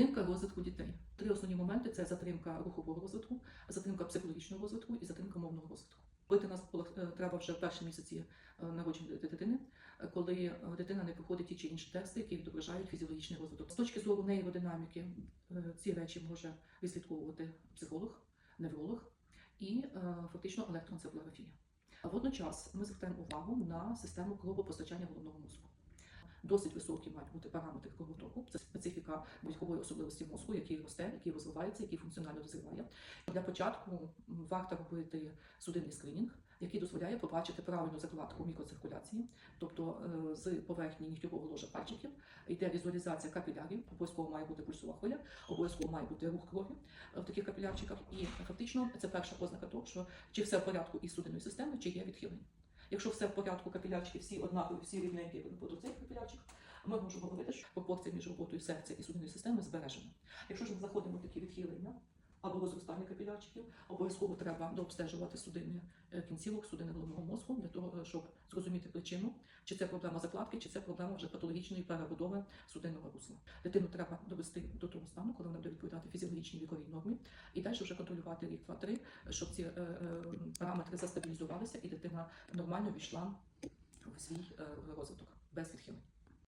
Затримка розвитку дітей. Три основні моменти це затримка рухового розвитку, затримка психологічного розвитку і затримка мовного розвитку. Робити нас е, треба вже в перші місяці е, народження дитини, коли дитина не проходить ті чи інші тести, які відображають фізіологічний розвиток. З точки зору нейродинаміки е, ці речі може відслідковувати психолог, невролог і фактично електроенцефалографія. А водночас ми звертаємо увагу на систему кровопостачання головного мозку. Досить високі мають бути параметри кровотоку. Це специфіка військової особливості мозку, який росте, який розвивається, який функціонально дозріває. Для початку варто робити судинний скринінг, який дозволяє побачити правильну закладку мікроциркуляції, тобто е, з поверхні нігтєвого ложа пальчиків йде візуалізація капілярів, обов'язково має бути пульсова хвиля, обов'язково має бути рух крові в таких капілярчиках. І фактично це перша ознака того, що чи все в порядку із судинною системою, чи є відхилення. Якщо все в порядку, капілярчики всі однакові, всі рівненькі по цих капілярчик, ми можемо говорити, що пропорція між роботою серця і судинної системи збережена. Якщо ж ми заходимо в такі відхилення або розростання капілярчиків, обов'язково треба дообстежувати судини е, кінцівок, судини головного мозку для того, щоб зрозуміти причину, чи це проблема закладки, чи це проблема вже патологічної перебудови судинного русла. Дитину треба довести до того стану, коли вона буде відповідати фізіологічній віковій нормі, і далі вже контролювати рік, два, три, щоб ці е, е, параметри застабілізувалися і дитина нормально війшла в свій е, розвиток без відхилень.